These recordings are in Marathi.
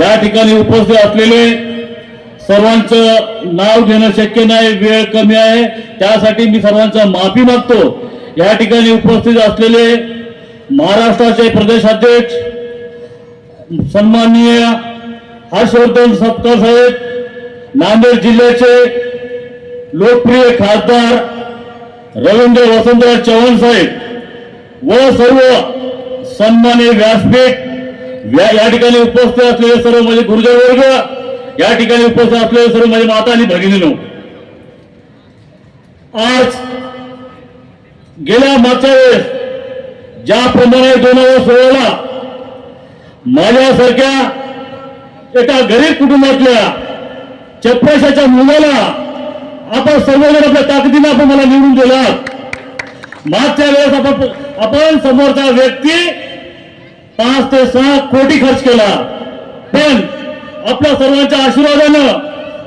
या ठिकाणी उपस्थित असलेले सर्वांचं नाव घेणं शक्य नाही वेळ कमी आहे. त्यासाठी मी सर्वांचा माफी मागतो. या ठिकाणी उपस्थित असलेले महाराष्ट्राचे प्रदेशाध्यक्ष सन्माननीय हर्षवर्धन सपकाळ साहेब नांदेड जिल्ह्याचे लोकप्रिय खासदार रवींद्र वसंतराव चव्हाण साहेब व सर्व सन्मान्य व्यासपीठ या ठिकाणी उपस्थित असलेले सर्व माझे गुरुजन वर्ग या ठिकाणी उपस्थित असलेले सर्व माझे माता आणि भगिनीनो आज गेल्या मागच्या वेळेस ज्याप्रमाणे दोन हजार सोळाला माझ्यासारख्या एका गरीब कुटुंबातल्या चपराशाच्या मुलाला आपण सर्वजण आपल्या ताकदीने आपण मला निवडून दिला. मागच्या वेळेस आपण आपण समोरचा व्यक्ती पाच ते सहा कोटी खर्च केला. पण आपल्या सर्वांच्या आशीर्वादानं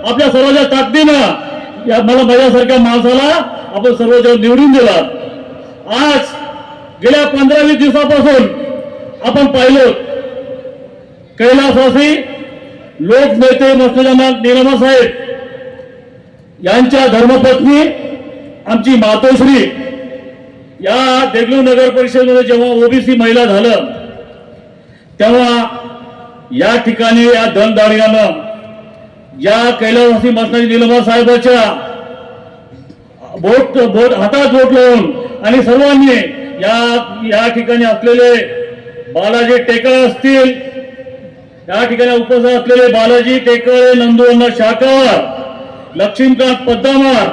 आपल्या सर्वांच्या ताकदीनं या मला माझ्यासारख्या माणसाला आपण सर्वजण निवडून दिला. आज गेल्या पंधरा वीस दिवसापासून आपण पाहिलं कैलासवासी लोकनेते मस्तजना निलमा साहेब यांच्या धर्मपत्नी आमची मातोश्री या देगलू नगर परिषदेमध्ये जेव्हा ओबीसी महिला झालं तेव्हा या ठिकाणी या दलदारियानं या कैलासवासी मसनाजी निलमा साहेबाच्या बोट बोट हातात बोट लावून आणि सर्वांनी या या ठिकाणी असलेले बालाजी टेकळ असतील या ठिकाणी उपस्थित असलेले बालाजी टेकळे नंदुअण्णा शाकर लक्ष्मीकांत पद्दामार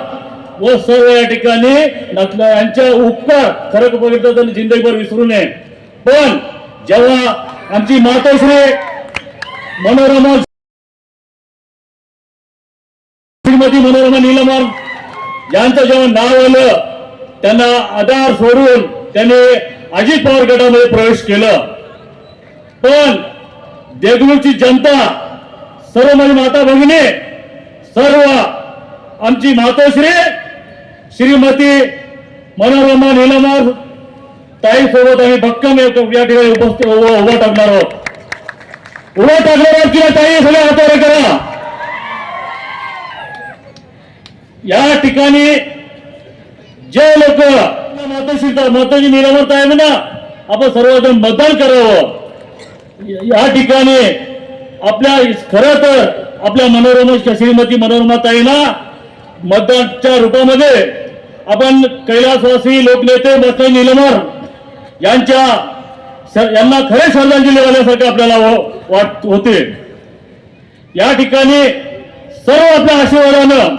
व सर्व या ठिकाणी यांच्या उपकार खरं बघितलं तर जिंदगीभर विसरू नये. पण जेव्हा आमची मातोश्री मनोरमा श्रीमती मनोरमा नीलमार यांचं जेव्हा नाव आलं त्यांना आधार सोडून त्यांनी अजित पवार गटामध्ये प्रवेश केलं. पण देगलूरची जनता सर्व माझी माता भगिनी सर्व आमची मातोश्री श्रीमती मनोरमा निलमार ताईसोबत आम्ही भक्कम या ठिकाणी उपस्थित उभं उभं टाकणार आहोत. उभं टाकणार आहोत किंवा ताई सगळ्या हातावर करा. या ठिकाणी जे लोक मातोश्री माताजी निरामत आहे ना आपण सर्वजण मतदान करावं. या ठिकाणी आपल्या खर तर आपल्या मनोरमा श्रीमती मनोरमा ताईना मतदानच्या रूपामध्ये आपण कैलासवासी लोकनेते मस्त निलमर यांच्या यांना खरे श्रद्धांजली वाल्यासारखे आपल्याला हो- वाट होते. या ठिकाणी सर्व आपल्या आशीर्वादानं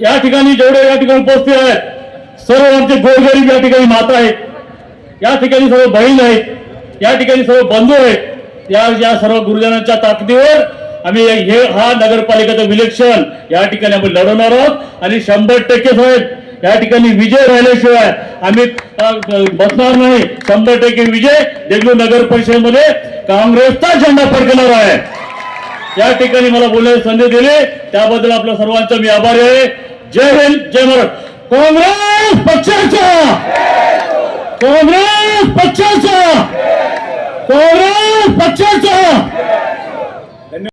या ठिकाणी जेवढे या ठिकाणी उपस्थित आहेत सर्व आमचे गोरगरीब या ठिकाणी माता आहेत या ठिकाणी सर्व बहीण आहेत या ठिकाणी सर्व बंधू आहेत या या सर्व गुरुजनांच्या ताकदीवर आम्ही हे हा नगरपालिकेचं विलेक्षण या ठिकाणी आम्ही लढवणार आहोत. आणि शंभर टक्के साहेब या ठिकाणी विजय राहिल्याशिवाय आम्ही बसणार नाही. शंभर टक्के विजय देगलू नगर परिषदेमध्ये काँग्रेसचा झेंडा फडकणार आहे. या ठिकाणी मला बोलण्याची संधी दिली. त्याबद्दल आपल्या सर्वांचा मी आभारी आहे. जय हिंद जय महाराष्ट्र काँग्रेस पक्षाचा! काँग्रेस पक्षाचा! काँग्रेस पक्षाचा!